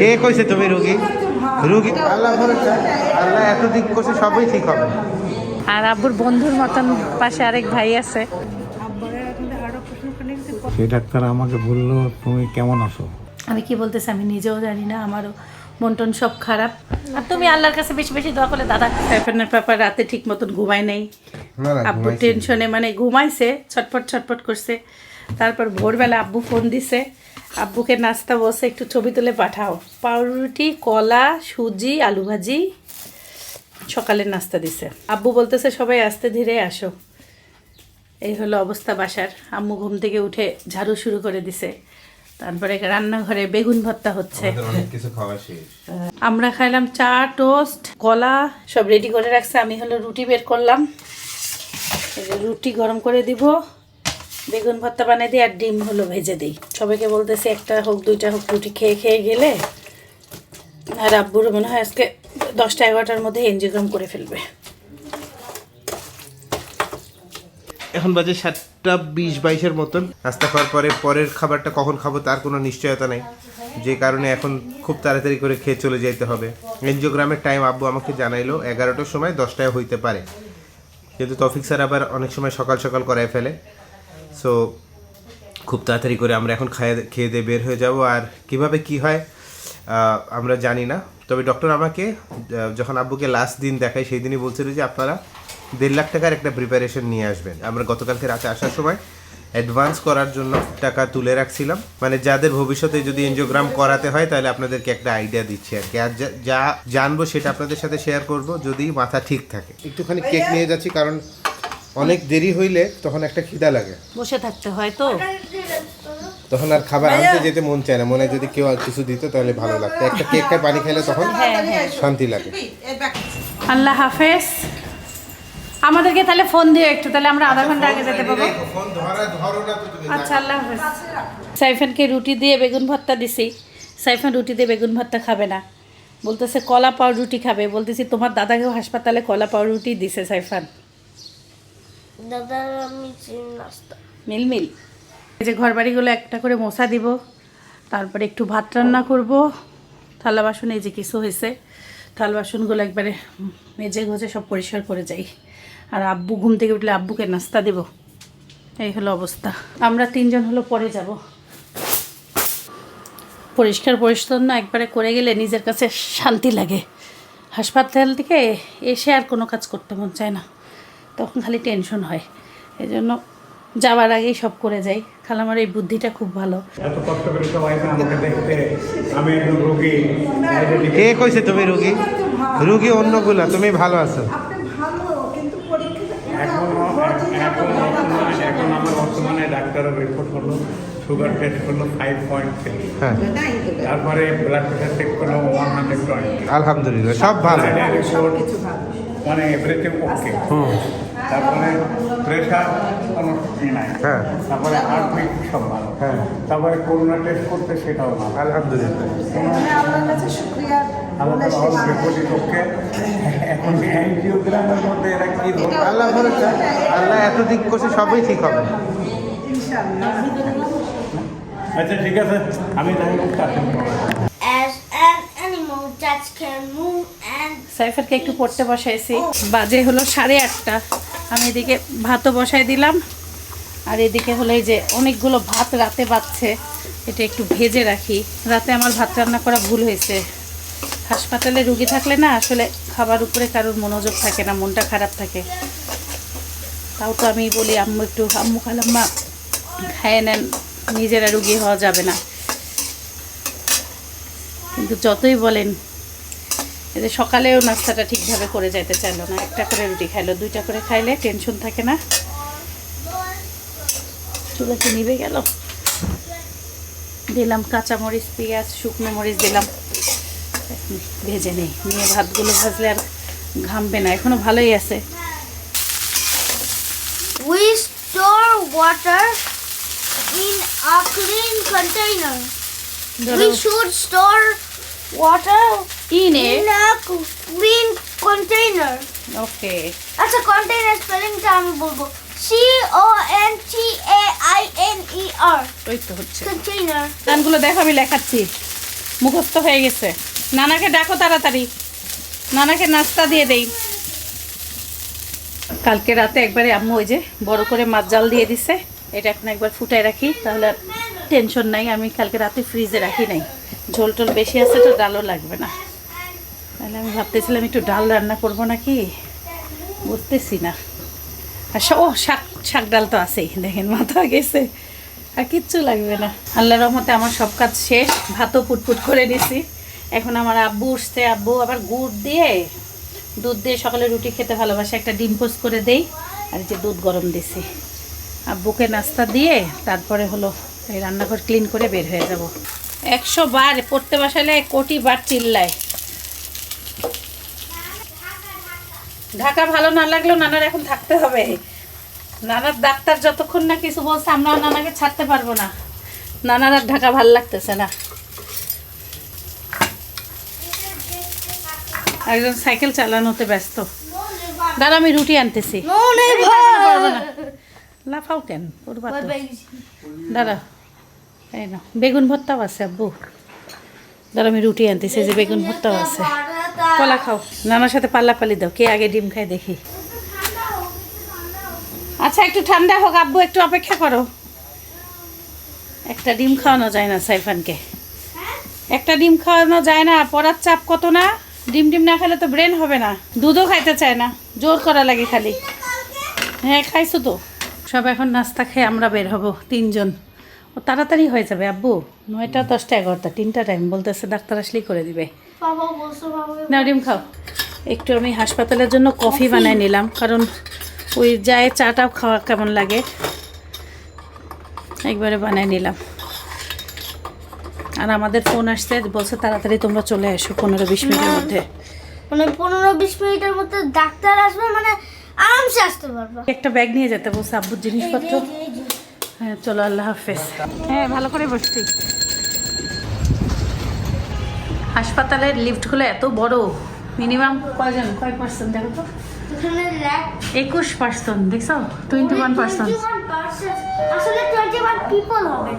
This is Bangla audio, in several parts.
কে কইছে তুমি রুগী? রুগী? আল্লাহ ভরসা। আল্লাহ এত দিক করছে সবই ঠিক হবে। আর আব্বুর বন্ধুর মতন পাশে আরেক ভাই আছে। সেই ডাক্তার আমাকে বলল তুমি কেমন আছো? আমি কি বলতেছি আমি নিজেও জানি না আমারও মন টন সব খারাপ। আর তুমি আল্লাহর কাছে বেশি বেশি দোয়া করলে দাদা সাইফানের পাপা রাতে ঠিক মতন ঘুমায় নাই। আব্বু টেনশনে মানে ঘুমাইছে ছটপট ছটপট করছে। তারপর ভোরবেলা আব্বু ফোন দিছে। আব্বুকে নাস্তা বসে একটু ছবি তুলে পাঠাও। পাউরুটি কলা সুজি আলু ভাজি সকালের নাস্তা দিছে। আব্বু বলতেছে সবাই আস্তে ধীরে আসো। এই হলো অবস্থা বাসার। আম্মু ঘুম থেকে উঠে ঝাড়ু শুরু করে দিছে। তারপরে রান্নাঘরে বেগুন ভর্তা হচ্ছে। আমরা খাইলাম চা টোস্ট কলা সব রেডি করে রাখছে। আমি হলো রুটি বের করলাম। রুটি গরম করে দিব। বেগুন ভর্তা বানিয়ে দিই আর ডিম হলো ভেজে দিই। সবাইকে বলতেছি একটা হোক, দুইটা হোক, রুটি খেয়ে খেয়ে গেলে আর আব্বুর মনে হয় আজকে দশটা এগারোটার মধ্যে এনজিওগ্রাম করে ফেলবে। এখন বাজে সাতটা বিশ বাইশের মতন। নাস্তা খাওয়ার পরে পরের খাবারটা কখন খাব তার কোনো নিশ্চয়তা নেই। যে কারণে এখন খুব তাড়াতাড়ি করে খেয়ে চলে যেতে হবে। এনজিওগ্রামের টাইম আব্বু আমাকে জানাইলো, এগারোটার সময় দশটায় হইতে পারে। কিন্তু তফিক স্যার আবার অনেক সময় সকাল সকাল করায় ফেলে। সো খুব তাড়াতাড়ি করে আমরা এখন খায় খেয়ে দিয়ে বের হয়ে যাব। আর কীভাবে কি হয় আমরা জানি না। তবে ডক্টর আমাকে যখন আব্বুকে লাস্ট দিন দেখায়, সেই দিনই বলছিল যে আপনারা দেড় লাখ টাকার একটা প্রিপারেশন নিয়ে আসবেন। আমরা গতকালকে রাতে আসার সময় অ্যাডভান্স করার জন্য টাকা তুলে রাখছিলাম। মানে যাদের ভবিষ্যতে যদি এনজিওগ্রাম করাতে হয় তাহলে আপনাদেরকে একটা আইডিয়া দিচ্ছি আর কি। আর যা- যা জানব সেটা আপনাদের সাথে শেয়ার করব যদি মাথা ঠিক থাকে। একটুখানি কেক নিয়ে যাচ্ছি কারণ অনেক দেরি হইলে তখন একটা খিদা লাগে। বসে থাকতে হয় তো। তখন আর খাবার আনতে যেতে মন চায় না। মনে হয় যদি কেউ আর কিছু দিত তাহলে ভালো লাগতো। একটা কেক খায় পানি খেলে তখন শান্তি লাগে। আল্লাহ হাফেজ। আমাদেরকে তাহলে ফোন দিও একটু তাহলে আমরা আধা ঘণ্টা আগে যেতে পারব আচ্ছা আল্লাহ হাফেজ। সাইফানকে রুটি দিয়ে বেগুন ভর্তা দিছি। সাইফান রুটি দিয়ে বেগুন ভর্তা খাবে না। বলতেছে কলা পাও রুটি খাবে। বলতেছি তোমার দাদাকেও হাসপাতালে কলা পাও রুটি দিছে সাইফান। দাদা আমি চিনি নাস্তা মিল মিল। এই যে ঘর বাড়িগুলো একটা করে মশা দিব তারপরে একটু ভাত রান্না করব। থালা বাসন এই যে কিছু হয়েছে থালা বাসনগুলো একবারে মেজে ঘষে সব পরিষ্কার করে যাই। আর আব্বু ঘুম থেকে উঠলে আব্বুকে নাস্তা দেব। এই হলো অবস্থা। আমরা তিনজন হলো পরে যাব। পরিষ্কার পরিচ্ছন্ন একবারে করে গেলে নিজের কাছে শান্তি লাগে। হাসপাতাল থেকে এসে আর কোনো কাজ করতে মন চায় না। তখন খালি টেনশন হয়। এই জন্য যাওয়ার আগেই সব করে যাই। খালামার এই বুদ্ধিটা খুব ভালো। এত কষ্ট করে সবাই আমাকে দেখতে আমি একজন রোগী। কে কইছে তুমি রুগী? রুগী অন্যগুলা তুমি ভালো আছো এখন এখন বর্তমানে এখন আমার ডাক্তারের রিপোর্ট হলো সুগার টেস্ট করল ফাইভ পয়েন্ট থ্রি হ্যাঁ। তারপরে ব্লাড প্রেশার চেক করল ওয়ান হান্ড্রেড টোয়েন্টি আলহামদুলিল্লাহ সব ভালো। রিপোর্ট মানে এভরিথিং ওকে হুম। তারপরে প্রেশার কোনো নাই। হ্যাঁ। তারপরে হার্টবিট সব ভালো। হ্যাঁ। তারপরে করোনা টেস্ট করতে সেটাও ভালো। আলহামদুলিল্লাহ। ধরবে আল্লাহ ভরসা আল্লাহ এত দিক করছে সবই ঠিক হবে। আচ্ছা ঠিক আছে। আমি As an animal that can move and সাইফারকে একটু পড়তে বসাইছি। বাজে হলো সাড়ে আটটা। আমি এদিকে ভাতও বসাই দিলাম। আর এদিকে হলো এই যে অনেকগুলো ভাত রাতে বাচ্ছে এটা একটু ভেজে রাখি। রাতে আমার ভাত রান্না করা ভুল হয়েছে। হাসপাতালে রুগী থাকলে না আসলে খাবার উপরে কারোর মনোযোগ থাকে না মনটা খারাপ থাকে। তাও তো আমি বলি আম্মু একটু আম্মু খালাম্মা খায় নেন, নিজেরা রুগী হওয়া যাবে না। কিন্তু যতই বলেন এদের সকালেও নাস্তাটা ঠিকভাবে করে যাইতে চাইলো না। একটা করে রুটি খাইলো, দুইটা করে খাইলে টেনশন থাকে না। চুলাতে নিভে গেল? দিলাম কাঁচামরিচ, পেঁয়াজ, শুকনো মরিচ দিলাম। ভেজে নেই। নিয়ে ভাতগুলো ভাজলে আর ঘামবে না। এখনও ভালোই আছে। Store water in a clean container. We should store water ইনে in a clean container. ওকে আচ্ছা কন্টেইনার স্পেলিংটা আমি বলব C O N T A I N E R. ওই তো হচ্ছে। Container. গানগুলো দেখো আমি লেখাচ্ছি। মুখস্থ হয়ে গেছে। নানাকে ডাকো তাড়াতাড়ি। নানাকে নাস্তা দিয়ে দেই। কালকে রাতে একবারে আম্মু ওই যে বড় করে মাছ জাল দিয়ে দিছে। এটা এখন একবার ফুটায় রাখি, তাহলে আর টেনশন নাই, আমি কালকে রাতে ফ্রিজে রাখি নাই। ঝোল টোল বেশি আছে তো ডালও লাগবে না। তাহলে আমি ভাবতেছিলাম একটু ডাল রান্না করব নাকি? বুঝতেছি না। আর ও, শাক শাক ডাল তো আছেই, দেখেন মাথা গেছে। আর কিচ্ছু লাগবে না। আল্লাহর রহমতে আমার সব কাজ শেষ, ভাতও পুটপুট করে নিছি। এখন আমার আব্বু উঠছে, আব্বু আবার গুড় দিয়ে, দুধ দিয়ে সকালে রুটি খেতে ভালোবাসে, একটা ডিম পোস্ট করে দেই, আর যে দুধ গরম দিছি। আব্বুকে নাস্তা দিয়ে তারপরে হলো এই রান্নাঘর ক্লিন করে বের হয়ে যাব। একশো বার পড়তে বসালে কোটি বার চিল্লায়। ঢাকা ভালো না লাগলেও নানার এখন থাকতে হবে। নানার ডাক্তার যতক্ষণ না কিছু বলছে আমরা নানাকে ছাড়তে পারব না। নানার আর ঢাকা ভালো লাগতেছে না। একজন সাইকেল চালানোতে ব্যস্ত। দাদা আমি রুটি আনতেছি। লাফাও কেন? করবা তো। দাঁড়া। এই না বেগুন ভর্তাও আছে আব্বু। দাঁড়া আমি রুটি আনতেছি যে বেগুন ভর্তাও আছে। কলা খাও। নানার সাথে পাল্লা পাল্লি দাও কে আগে ডিম খায় দেখি। আচ্ছা একটু ঠান্ডা হোক আব্বু একটু অপেক্ষা করো। একটা ডিম খাওয়ানো যায় না সাইফানকে। একটা ডিম খাওয়ানো যায় না পড়ার চাপ কত না? ডিম ডিম না খেলে তো ব্রেন হবে না। দুধও খাইতে চায় না জোর করা লাগে খালি। হ্যাঁ খাইছো তো? সব এখন নাস্তা খেয়ে আমরা বের হব তিনজন। ও তাড়াতাড়ি হয়ে যাবে আব্বু। নয়টা দশটা এগারোটা তিনটা টাইম বলতেছে ডাক্তার আসলেই করে দিবে। নাও ডিম খাও। একটু আমি হাসপাতালের জন্য কফি বানাই নিলাম কারণ ওই যায় চাটাও খাওয়া কেমন লাগে। একবারে বানাই নিলাম। আর আমাদের ফোন আসছে বলছে তাড়াতাড়ি তোমরা চলে এসো পনেরো বিশ মিনিটের মধ্যে। মানে পনেরো বিশ মিনিটের মধ্যে ডাক্তার আসবে মানে আরামসে আসতে পারবা। একটা ব্যাগ নিয়ে যেতে বলছে আব্বুর জিনিসপত্র। হ্যাঁ চলো আল্লাহ হাফেজ। হ্যাঁ ভালো করে বসছি। হাসপাতালের লিফটগুলো এত বড়। মিনিমাম কয়জন? কয় পার্সেন্ট দেখো তো? একুশ পার্সেন্ট দেখছ? টোয়েন্টি ওয়ান পার্সেন্ট আসলে টোয়েন্টি ওয়ান পিপল হবে।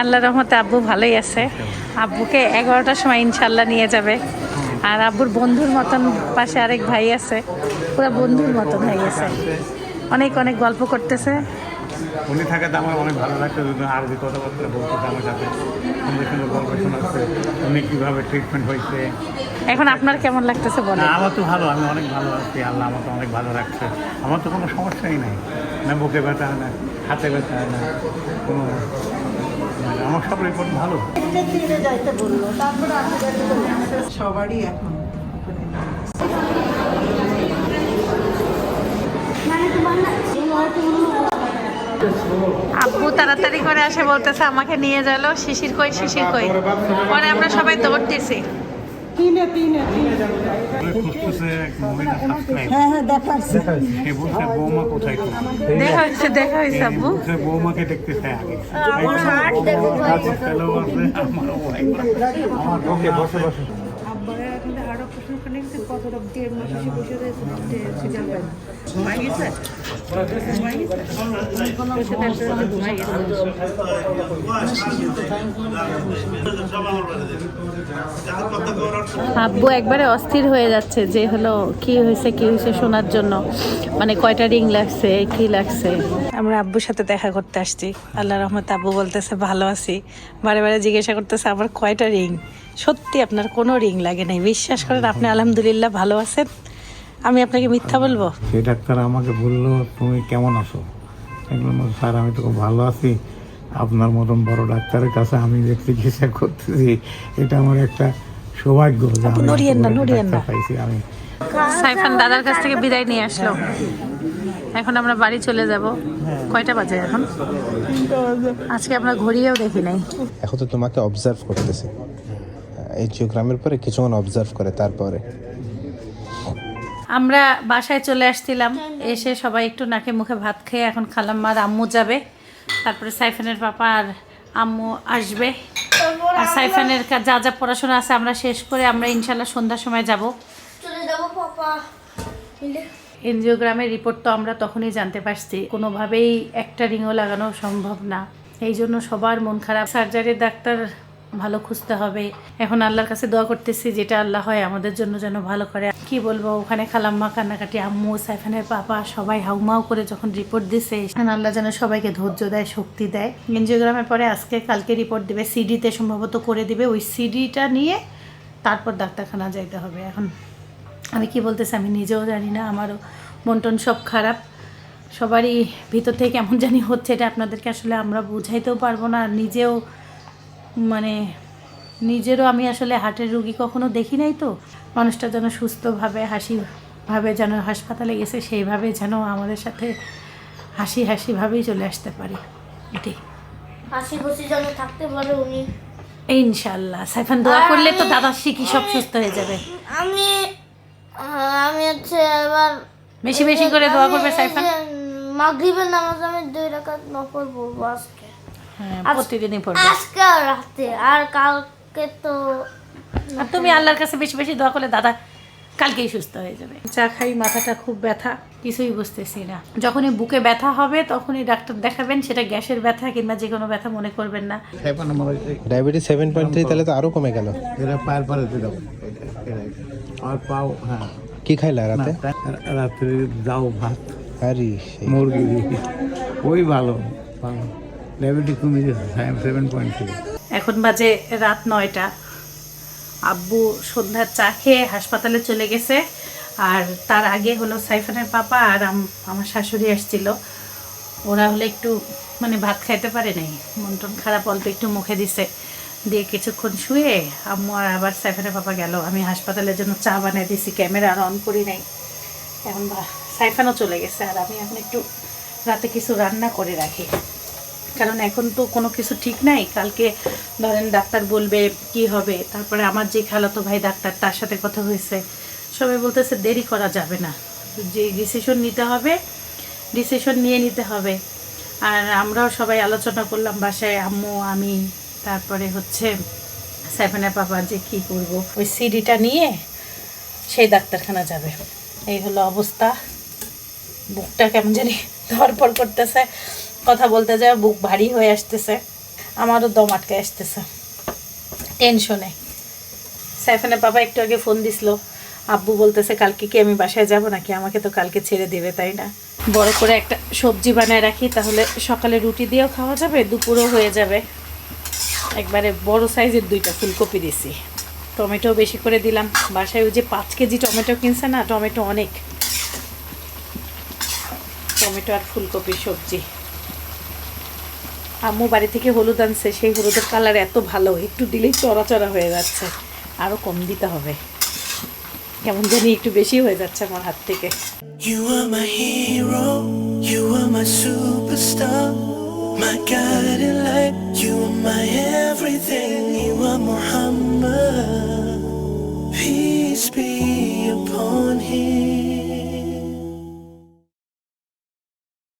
আল্লাহ রহমতে আব্বু ভালোই আছে। আব্বুকে এগারোটার সময় ইনশাল্লাহ নিয়ে যাবে। আর আব্বুর বন্ধুর মতন পাশে আরেক ভাই আছে। পুরো বন্ধুর মতন হয়ে গেছে। অনেক অনেক গল্প করতেছে। উনি থাকাতে আমার অনেক ভালো লাগছে যদি আরবি কথাবার্তা বলতেছে আমার সাথে। সুন্দর সুন্দর গল্প শোনাচ্ছে। উনি কীভাবে ট্রিটমেন্ট হয়েছে। এখন আপনার কেমন লাগতেছে বলেন? আমার তো ভালো আমি অনেক ভালো আছি আল্লাহ আমার তো অনেক ভালো রাখছে। আমার তো কোনো সমস্যাই নাই। না বুকে ব্যথা না হাতে ব্যথা না কোনো রিপোর্ট ভালো সবারই এখন মানে আব্বু তাড়াতাড়ি করে আসে বলতেছে আমাকে নিয়ে গেল শিশির কই শিশির কই? পরে আমরা সবাই দৌড়তেছি। তিনে তিনে হ্যাঁ হ্যাঁ দেখাচ্ছি। বৌমা কোথায় দেখা হয়েছে দেখা হয়েছে আব্বু। বৌমাকে দেখতে চাই আগে। আমার বসে বসে। করে নিচ্ছে কত রকম দেড় মাস এসে বসে রয়েছে সিজন ঘুমাই গেছে? ঘুমাই গেছে? ঘুমাই গেছে? আব্বু একবারে অস্থির হয়ে যাচ্ছে যে হলো কি হয়েছে কি হয়েছে শোনার জন্য। মানে কয়টা রিং লাগছে কি লাগছে? আমরা আব্বুর সাথে দেখা করতে আসছি। আল্লাহ রহমত আব্বু বলতেছে ভালো আছি। বারে বারে জিজ্ঞাসা করতেছে আবার কয়টা রিং? সত্যি আপনার কোনো রিং লাগে নাই। বিশ্বাস করেন আপনি আলহামদুলিল্লাহ ভালো আছেন। আমি আপনাকে মিথ্যা বলব? সেই ডাক্তার আমাকে বলল তুমি কেমন আছো? স্যার আমি তো খুব ভালো আছি। আপনার মতন বড় ডাক্তারের কাছে আমি যে চিকিৎসা করতেছি এটা আমার একটা সৌভাগ্য। পাইছি। আমি সাইফান দাদার কাছ থেকে বিদায় নিয়ে আসলো। এখন আমরা বাড়ি চলে যাব। কয়টা বাজে এখন? আজকে আমরা ঘড়িয়েও দেখি নাই। এখন তো তোমাকে অবজার্ভ করতেছে। এই জিওগ্রামের পরে কিছুক্ষণ অবজার্ভ করে তারপরে। আমরা বাসায় চলে আসছিলাম এসে সবাই একটু নাকে মুখে ভাত খেয়ে এখন খালাম খালাম্মার আম্মু যাবে। তারপরে সাইফানের পাপা আর আম্মু আসবে। আর সাইফানের কা- যা যা পড়াশোনা আছে আমরা শেষ করে আমরা ইনশাল্লাহ সন্ধ্যার সময় যাব। এনজিওগ্রামের রিপোর্ট তো আমরা তখনই জানতে পারছি। কোনোভাবেই একটা রিংও লাগানো সম্ভব না। এই জন্য সবার মন খারাপ। সার্জারির ডাক্তার ভালো খুঁজতে হবে। এখন আল্লাহর কাছে দোয়া করতেছি, যেটা আল্লাহ হয় আমাদের জন্য যেন ভালো করে। কি বলব, ওখানে খালাম্মা, কান্নাকাটি, আম্মু, সাইফানের পাপা সবাই হাউমাউ করে যখন রিপোর্ট দিছে আল্লাহ যেন সবাইকে ধৈর্য দেয়, শক্তি দেয়। এনজিওগ্রামের পরে আজকে কালকে রিপোর্ট দেবে সিডিতে সম্ভবত করে দিবে। ওই সিডিটা নিয়ে তারপর ডাক্তারখানা যাইতে হবে। এখন আমি কি বলতেছি আমি নিজেও জানি না, আমারও মন টন সব খারাপ। সবারই ভিতর থেকে কেমন জানি হচ্ছে, এটা আপনাদেরকে আসলে আমরা বুঝাইতেও পারব না, নিজেও মানে নিজেরও আমি আসলে হার্টের রুগী কখনো দেখি নাই তো। মানুষটা যেন সুস্থভাবে হাসিভাবে যেন হাসপাতালে গেছে সেইভাবে যেন আমাদের সাথে হাসি হাসিভাবেই চলে আসতে পারি। এটাই হাসি খুশি যেন থাকতে পারে উনি। ইনশাল্লাহ সাইফান দোয়া করলে তো দাদা শিখি সব সুস্থ হয়ে যাবে। আমি আমি হচ্ছে এবার বেশি বেশি করে দোয়া করবে সাইফান। মাগরিবের নামাজ আমি দুই রাকাত নফল পড়ব আজকে। প্রতিদিনই পড়বে আজকে রাতে আর কালকে তো আর তুমি আল্লাহর কাছে বেশি বেশি দোয়া করলে দাদা কালকেই সুস্থ হয়ে যাবে। চা খাই মাথাটা খুব ব্যথা। কিছুই বুঝতেছি না। যখনই বুকে ব্যথা হবে তখনই ডাক্তার দেখাবেন সেটা গ্যাসের ব্যথা কিংবা যে কোনো ব্যথা মনে করবেন না। ওই- ডায়াবেটিস সেভেন পয়েন্ট থ্রি তাহলে তো আরও কমে গেল। এরা পায়ের পারে দিলাম আর পাও হ্যাঁ। কি খাইলা রাতে? রাত্রে যাও ভাত। আরে মুরগি। ওই ভালো। ভালো ডায়াবেটিস কমে গেছে সেভেন পয়েন্ট থ্রি এখন বাজে রাত নয়টা। আব্বু সন্ধ্যার চা খেয়ে হাসপাতালে চলে গেছে। আর তার আগে হলো সাইফানের পাপা আর আম- আমার শাশুড়ি আসছিল। ওরা হলে একটু মানে ভাত খাইতে পারে নাই। মন টন খারাপ, অল্প একটু মুখে দিছে। দিয়ে কিছুক্ষণ শুয়ে আম্মু আর আবার সাইফানের পাপা গেল। আমি হাসপাতালের জন্য চা বানিয়ে দিয়েছি, ক্যামেরা আর অন করি নাই। এখন সাইফানও চলে গেছে। আর আমি এখন একটু রাতে কিছু রান্না করে রাখি। কারণ এখন তো কোনো কিছু ঠিক নাই। কালকে ধরেন ডাক্তার বলবে কি হবে, তারপরে আমার যে খালাতো ভাই ডাক্তার, তার সাথে কথা হয়েছে। সবাই বলতেছে দেরি করা যাবে না। যে ডিসিশন নিতে হবে ডিসিশন নিয়ে নিতে হবে। আর আমরাও সবাই আলোচনা করলাম বাসায়, আম্মু, আমি, তারপরে হচ্ছে সাইফানের বাবা যে কি করব। ওই সিডিটা নিয়ে সেই ডাক্তারখানা যাবে। এই হলো অবস্থা। বুকটা কেমন জানি ধরপড় করতেছে। কথা বলতে যায়, বুক ভারী হয়ে আসতেছে। আমারও দম আটকে আসতেছে। টেনশনে। সাইফানের বাবা একটু আগে ফোন দিছিল। আব্বু বলতেছে, কালকে কি আমি বাসায় যাব নাকি? আমাকে তো কালকে ছেড়ে দেবে, তাই না? বড় করে একটা সবজি বানায় রাখি, তাহলে সকালে রুটি দিয়েও খাওয়া যাবে, দুপুরও হয়ে যাবে। একবারে বড় সাইজের দুইটা ফুলকপি দিছি। টমেটো বেশি করে দিলাম। বাসায় ওই যে পাঁচ কেজি টমেটো কিনছে না, টমেটো অনেক। টমেটো আর ফুলকপির সবজি। আম্মু বাড়ি থেকে হলুদ আনছে, সেই হলুদের কালার এত ভালো, একটু দিলেই চড়া চড়া হয়ে যাচ্ছে। আরও কম দিতে হবে। কেমন জানি একটু বেশি হয়ে যাচ্ছে আমার হাত থেকে। Peace be upon him.